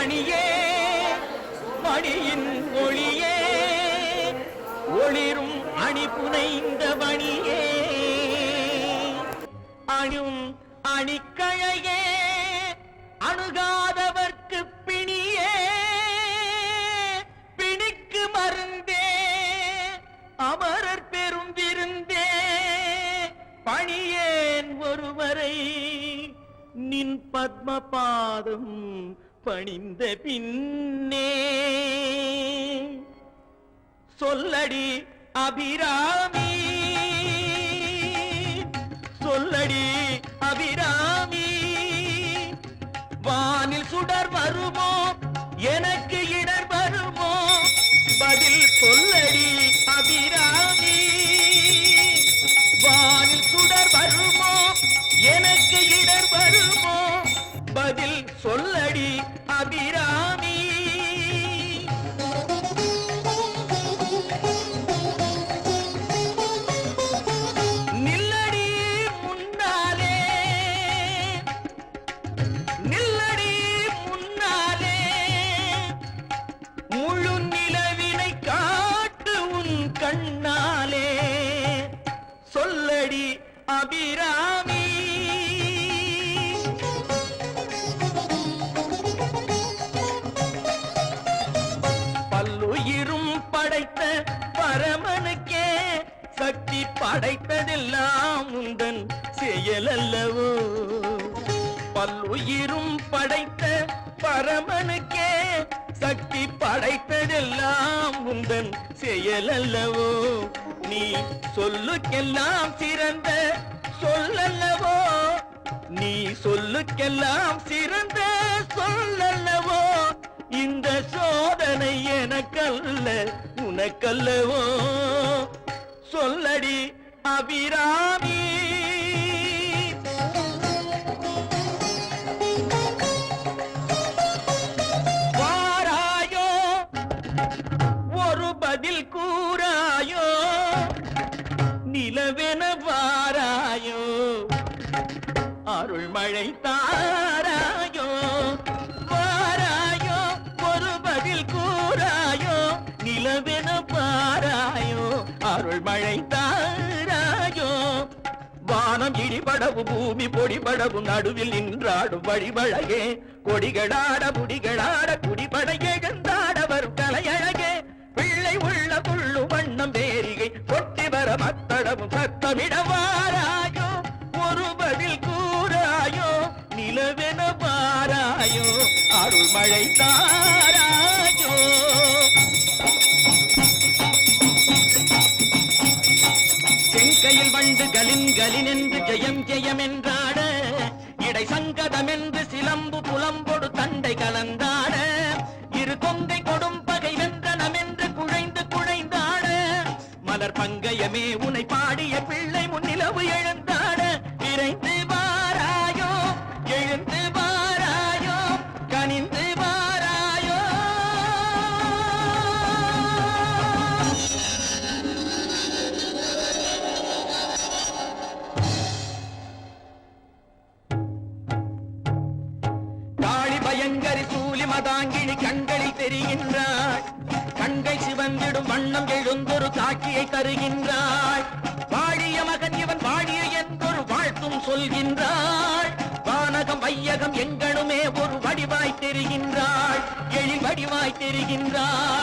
மணியே மணியின் ஒளியே ஒளிரும் அணி புனைந்த மணியே. அணும் அணிக்கழையே அணுகாதவர்க்கு பிணியே. பிணிக்கு மருந்தே அமரர் பெரும் விருந்தே பணியேன் ஒருவரை நின் பத்மபாதம் பாதம் பணிந்த பின்னே. சொல்லடி அபிராமி. சொல்லடி அபிராமி. வானில் சுடர் வருமோ? சொல்லடி அபிராமி. நில்லடி முன்னாலே. நில்லடி முன்னாலே. முழு நிலவினை காட்டு உன் கண்ணாலே. சொல்லடி அபிராமி சக்தி படைத்ததெல்லாம் உந்தன் செயலல்லவோ? பல்லுயிரும் படைத்த பரமனுக்கே சக்தி படைத்ததெல்லாம் உந்தன் செயலல்லவோ? நீ சொல்லுக்கெல்லாம் சிறந்த சொல்லல்லவோ? நீ சொல்லுக்கெல்லாம் சிறந்த சொல்லல்லவோ? இந்த சோதனை எனக்கல்ல உனக்கல்லவோ? சொல்லடி அபிராமி. வாராயோ ஒரு பதில் கூறாயோ நிலவென வாராயோ அருள்மழை தாராயோ. வானம் இடிபடவு பூமி பொடிபடவு நடுவில் நின்றாடும் வழிவழகே. கொடிகளாட முடிகளாட குடிபட எழுந்தாட கலையழகே. பிள்ளை உள்ள புள்ளு வண்ணம் வேரிகை கொட்டி வர மத்தடமும் சத்தமிடவாராயோ. ஒரு பதில் கூறாயோ நிலவென பாராயோ. அருள்மழை தாரா வண்டு என்று ஜெயம் ஜெயம் என்றாட இடை சங்கதம் என்று சிலம்பு புலம்பொடு தண்டை கலந்தாட இரு கொங்கை கொடும் பகை வென்றனம் என்று குழைந்து குழைந்தாட மலர் பங்கயமே உனை பாடிய பிள்ளை முன்னிலவு எழுந்த பயங்கரி மதாங்கிழி கண்களில் தெரிகின்றாள் கண்கள் சிவந்திடும் வண்ணம் எழுந்தொரு காட்சியை தருகின்றாள் வாழிய மகன் இவன் வாழிய என்றொரு வாழ்த்தும் சொல்கின்றாள் வானகம் வையகம் எங்கனுமே ஒரு வடிவாய் தெரிகின்றாள் எழில் வடிவாய் தெரிகின்றாள்